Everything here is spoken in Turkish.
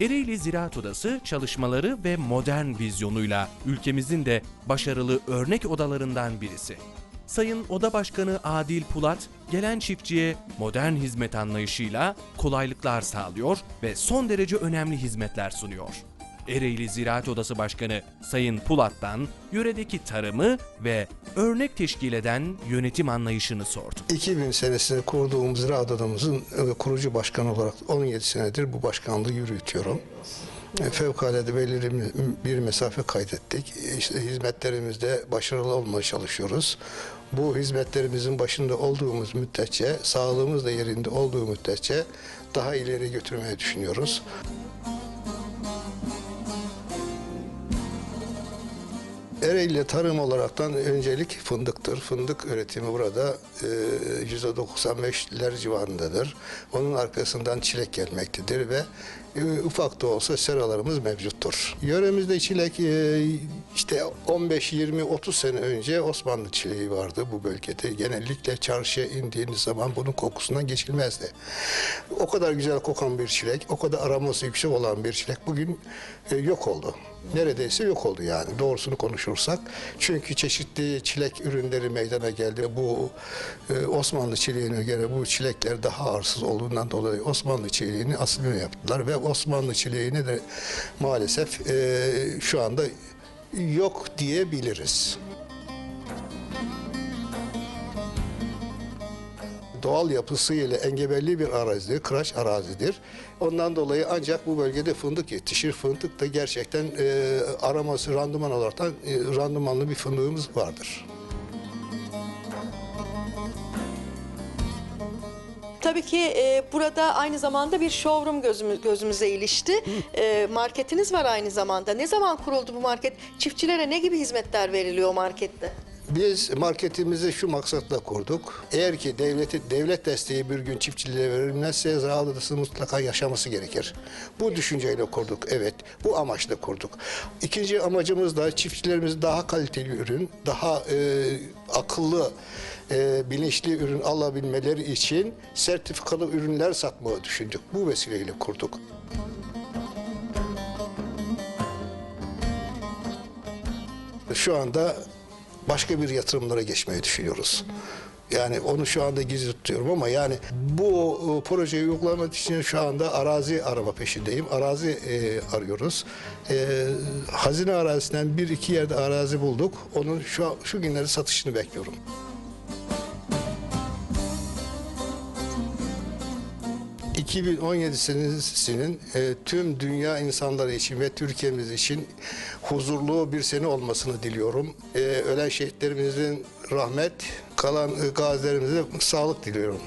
Ereğli Ziraat Odası çalışmaları ve modern vizyonuyla ülkemizin de başarılı örnek odalarından birisi. Sayın Oda Başkanı Adil Pulat, gelen çiftçiye modern hizmet anlayışıyla kolaylıklar sağlıyor ve son derece önemli hizmetler sunuyor. Ereğli Ziraat Odası Başkanı Sayın Pulat'tan yöredeki tarımı ve örnek teşkil eden yönetim anlayışını sordu. 2000 senesinde kurduğumuz Ziraat Odamızın e, kurucu başkanı olarak 17 senedir bu başkanlığı yürütüyorum. E, Fevkalade belirli bir mesafe kaydettik. E, İşte hizmetlerimizde başarılı olmaya çalışıyoruz. Bu hizmetlerimizin başında olduğumuz müddetçe, sağlığımız da yerinde olduğu müddetçe daha ileri götürmeyi düşünüyoruz. Ereğli tarım olaraktan öncelik fındıktır. Fındık üretimi burada e, %95'ler civarındadır. Onun arkasından çilek gelmektedir ve e, ufak da olsa seralarımız mevcuttur. Yöremizde çilek e, işte 15, 20, 30 sene önce Osmanlı çileği vardı bu bölgede. Genellikle çarşıya indiğiniz zaman bunun kokusundan geçilmezdi. O kadar güzel kokan bir çilek, o kadar aroması yüksek olan bir çilek bugün e, yok oldu. Neredeyse yok oldu yani doğrusunu konuşursak. Çünkü çeşitli çilek ürünleri meydana geldi. Bu e, Osmanlı çileğine göre bu çilekler daha arsız olduğundan dolayı Osmanlı çileğini aslını yaptılar ve Osmanlı çileğini de maalesef e, şu anda yok diyebiliriz. Doğal yapısıyla engebelli bir arazidir, kıraç arazidir. Ondan dolayı ancak bu bölgede fındık yetişir. Fındık da gerçekten e, araması randıman olarak e, randımanlı bir fındığımız vardır. Tabii ki e, burada aynı zamanda bir showroom gözümü, gözümüze ilişti. E, marketiniz var aynı zamanda. Ne zaman kuruldu bu market? Çiftçilere ne gibi hizmetler veriliyor markette? Biz marketimizi şu maksatla kurduk. Eğer ki devleti, devlet desteği bir gün çiftçiliğe verilmezse odası mutlaka yaşaması gerekir. Bu düşünceyle kurduk. Evet, bu amaçla kurduk. İkinci amacımız da çiftçilerimiz daha kaliteli ürün, daha e, akıllı, e, bilinçli ürün alabilmeleri için sertifikalı ürünler satmayı düşündük. Bu vesileyle kurduk. Şu anda başka bir yatırımlara geçmeyi düşünüyoruz. Yani onu şu anda gizli tutuyorum ama yani bu e, projeyi uygulamak için şu anda arazi arama peşindeyim. Arazi e, arıyoruz. E, hazine arazisinden bir iki yerde arazi bulduk. Onun şu şu günleri satışını bekliyorum. ...2017 senesinin e, tüm dünya insanları için ve Türkiye'miz için huzurlu bir sene olmasını diliyorum. E, ölen şehitlerimizin rahmet, kalan e, gazilerimize sağlık diliyorum.